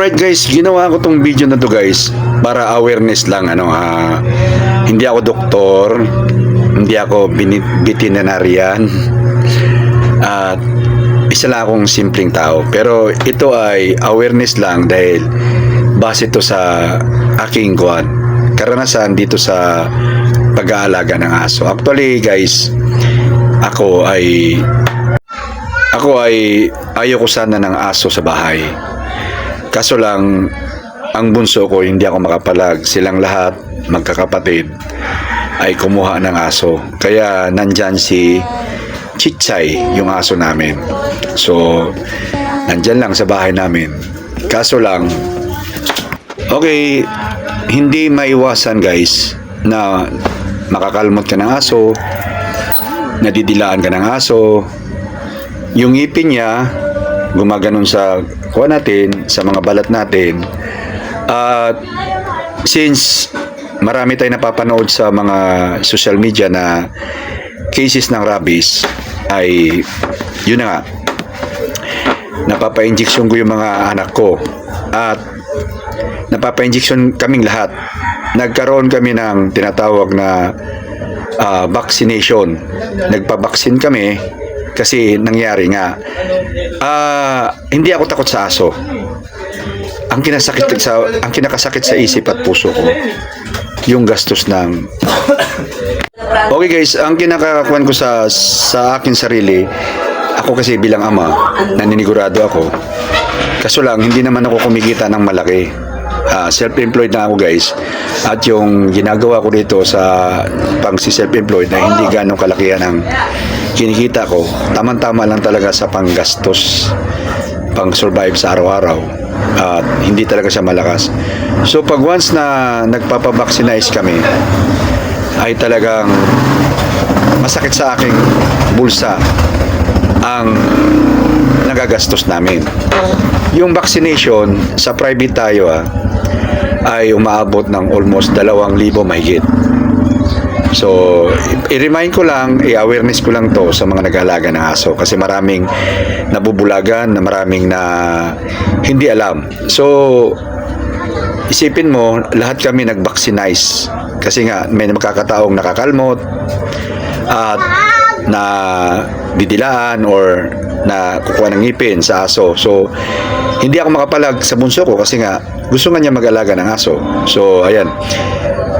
Right guys, ginawa ko tong video na to guys para awareness lang ano ah, hindi ako doktor, hindi ako veterinarian at isa lang akong simpleng tao. Pero ito ay awareness lang dahil base to sa aking kuwan karanasan dito sa pag-aalaga ng aso. Actually guys ako ay ako ay ayoko sana ng aso sa bahay Kaso lang, ang bunso ko hindi ako makapalag. Silang lahat, magkakapatid, ay kumuha ng aso. Kaya nandyan si Chichay, yung aso namin. So, nandyan lang sa bahay namin. Kaso lang, okay, hindi maiwasan guys na makakalmot ka ng aso, nadidilaan ka ng aso, yung ngipin niya, gumaganon sa kuha natin, sa mga balat natin. At since marami tayong napapanood sa mga social media na cases ng rabies, ay yun na nga, napapa-injection ko yung mga anak ko. At napapa-injection kaming lahat. Nagkaroon kami ng tinatawag na ah, vaccination. Nagpa-vaccine kami kasi nangyari nga. Ah, hindi ako takot sa aso. Ang kinasakit sa ang kinakasakit sa isip at puso ko yung gastos ng Okay guys, ang kinakakuan ko sa sa akin sarili, ako kasi bilang ama, naninigurado ako. Kaso lang, hindi naman ako kumikita ng malaki. Ah, self-employed na ako guys. At yung ginagawa ko dito sa pang si self-employed na hindi ganong kalakihan ang kinikita ko, tamang-tama lang talaga sa panggastos, pang survive sa araw-araw. At hindi talaga siya malakas. So pag once na nagpapavaccinize kami, ay talagang masakit sa aking bulsa ang nagagastos namin. Yung vaccination sa private tayo ah, ay umaabot ng almost 2,000 mahigit. So, i-remind ko lang, i-awareness ko lang to sa mga nag-aalaga ng aso kasi maraming nabubulagan, na maraming na hindi alam. So, isipin mo, lahat kami nag-vaccinize kasi nga may makakataong nakakalmot at na didilaan or na kukuha ng ngipin sa aso. So, hindi ako makapalag sa bunso ko kasi nga gusto nga niya mag-alaga ng aso. So, ayan.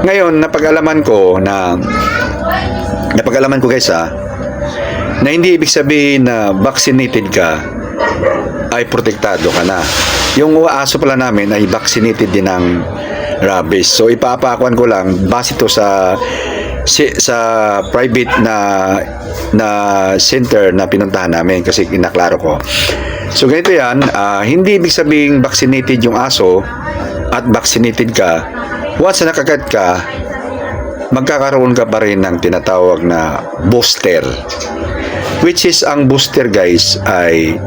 Ngayon, napag-alaman ko na napag-alaman ko guys ha, na hindi ibig sabihin na vaccinated ka ay protektado ka na. Yung aso pala namin ay vaccinated din ng rabies. So ipapakuan ko lang base to sa si, sa private na na center na pinuntahan namin kasi inaklaro ko. So ganito yan, ah, hindi ibig sabihin vaccinated yung aso at vaccinated ka. Once na nakagat ka, magkakaroon ka pa rin ng tinatawag na booster. Which is ang booster guys ay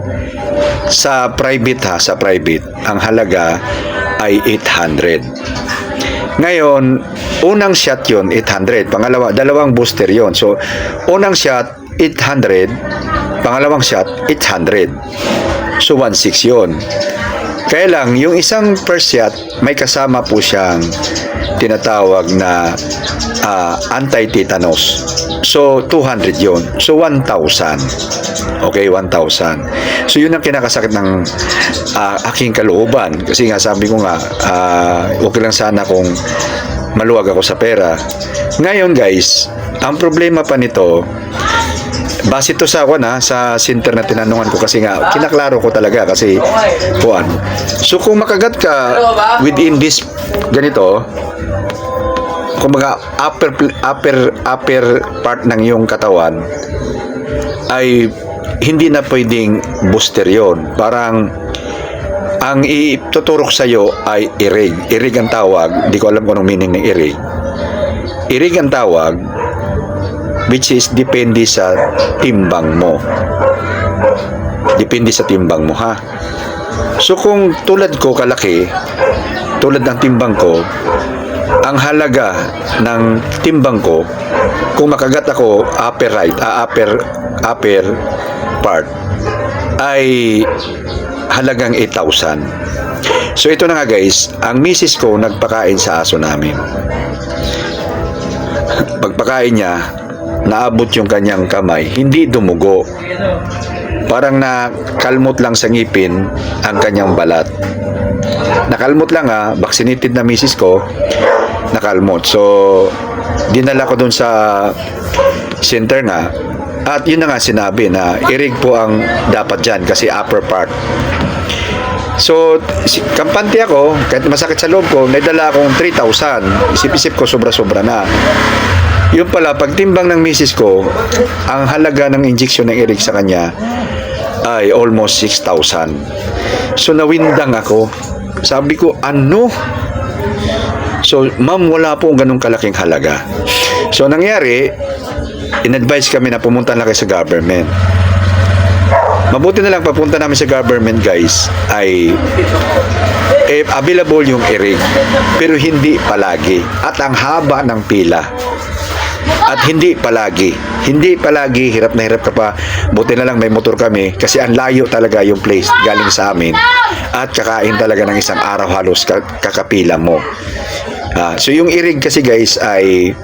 sa private ha, sa private, ang halaga ay 800. Ngayon, unang shot yon 800. Pangalawa, dalawang booster yon So, unang shot, 800. Pangalawang shot, 800. So, 1.6 yon Kaya lang, yung isang first shot, may kasama po siyang tinatawag na ah, anti-tetanus. So, 200 yon So, 1,000. Okay, 1,000. So, yun ang kinakasakit ng ah, aking kalooban. Kasi nga, sabi ko nga, ah, okay lang sana kung maluwag ako sa pera. Ngayon, guys, ang problema pa nito, base to sa ako na sa center na tinanungan ko kasi nga kinaklaro ko talaga kasi kuan. So kung makagat ka within this ganito kumbaga upper upper upper part ng iyong katawan ay hindi na pwedeng booster yon. Parang ang ituturok sa iyo ay irig. Irig ang tawag. Di ko alam kung anong meaning ng irig. Irig ang tawag which is depende sa timbang mo. Depende sa timbang mo ha. So kung tulad ko kalaki, tulad ng timbang ko, ang halaga ng timbang ko, kung makagat ako upper right, ah, upper, upper part, ay halagang 8,000. So ito na nga guys, ang misis ko nagpakain sa aso namin. Pagpakain niya, naabot yung kanyang kamay, hindi dumugo. Parang nakalmot lang sa ngipin ang kanyang balat. Nakalmot lang ha, vaccinated na misis ko, nakalmot. So, dinala ko dun sa center nga, at yun na nga sinabi na irig po ang dapat dyan kasi upper part. So, kampante ako, kahit masakit sa loob ko, naidala akong 3,000. Isip-isip ko, sobra-sobra na. Yung pala, pagtimbang ng misis ko, ang halaga ng injection ng irig sa kanya ay almost 6,000. So, nawindang ako. Sabi ko, ano? So, ma'am, wala po ganong kalaking halaga. So, nangyari, in-advise kami na pumunta na kayo sa government. Mabuti na lang papunta namin sa government guys ay eh, available yung irig pero hindi palagi at ang haba ng pila at hindi palagi hindi palagi hirap na hirap ka pa. Buti na lang may motor kami kasi ang layo talaga yung place galing sa amin. At kakain talaga ng isang araw halos ka- kakapila mo. Ah, so yung irig kasi guys ay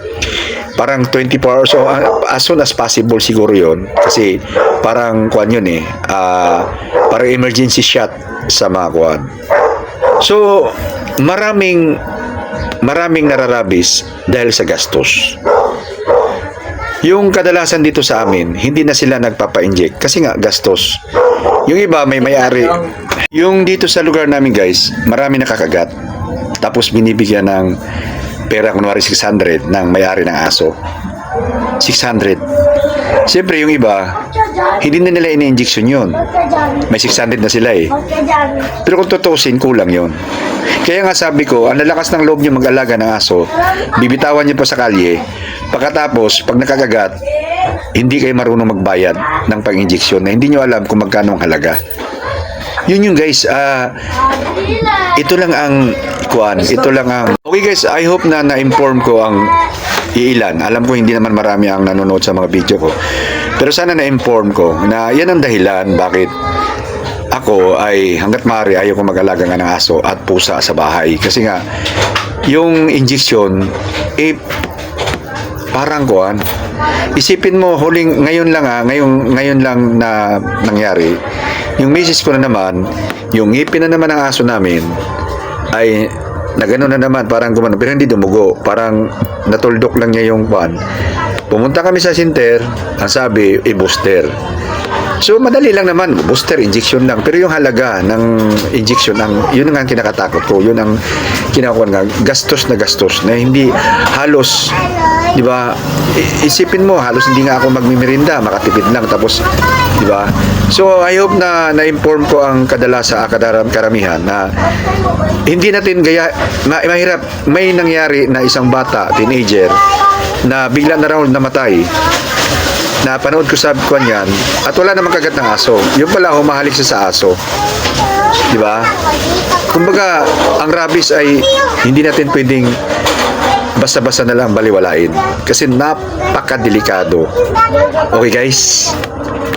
parang 24 hours. So ah, as soon as possible siguro yon kasi parang kuan yun eh ah, parang emergency shot sa mga kuan so maraming maraming nararabis dahil sa gastos yung kadalasan dito sa amin hindi na sila nagpapa-inject kasi nga gastos. Yung iba may may-ari. Yung dito sa lugar namin guys marami nakakagat. Tapos binibigyan ng pera kunwari 600 ng may-ari ng aso. 600 siyempre yung iba hindi na nila ini-injection yun. May 600 na sila eh. Pero kung tutusin kulang yon kaya nga sabi ko ang lalakas ng loob nyo mag-alaga ng aso bibitawan nyo pa sa kalye pagkatapos pag nakagagat hindi kayo marunong magbayad ng pang-injection na hindi nyo alam kung magkano ang halaga yun yung guys ah ito lang ang kuan, ito lang ang Okay guys, I hope na na-inform ko ang iilan. Alam ko hindi naman marami ang nanonood sa mga video ko. Pero sana na-inform ko na yan ang dahilan bakit ako ay hanggat maaari ayaw ko mag-alaga nga ng aso at pusa sa bahay. Kasi nga, yung injection, eh, parang kuan. Isipin mo, huling, ngayon lang ah, ngayon, ngayon lang na nangyari. Yung misis ko na naman, yung ngipin na naman ng aso namin, ay nagano na naman parang gumano pero hindi dumugo parang natuldok lang niya yung pan pumunta kami sa center ang sabi i-booster so madali lang naman. Booster injection lang. Pero yung halaga ng injection ang yun ang kinakatakot ko. Yun ang kinakuha nga. Gastos na gastos na. Hindi halos di ba isipin mo halos hindi nga ako magmimirinda. Makatipid lang. Tapos di ba? So I hope na na-inform ko ang kadalasa kadaram karamihan na hindi natin gaya ma- mahirap may nangyari na isang bata teenager na bigla na raw namatay na panood ko sa kwan yan at wala namang kagat ng aso. Yung pala humahalik siya sa aso. Di ba kumbaga ang rabies ay hindi natin pwedeng basta-basta na lang baliwalain. Kasi napakadelikado. Okay guys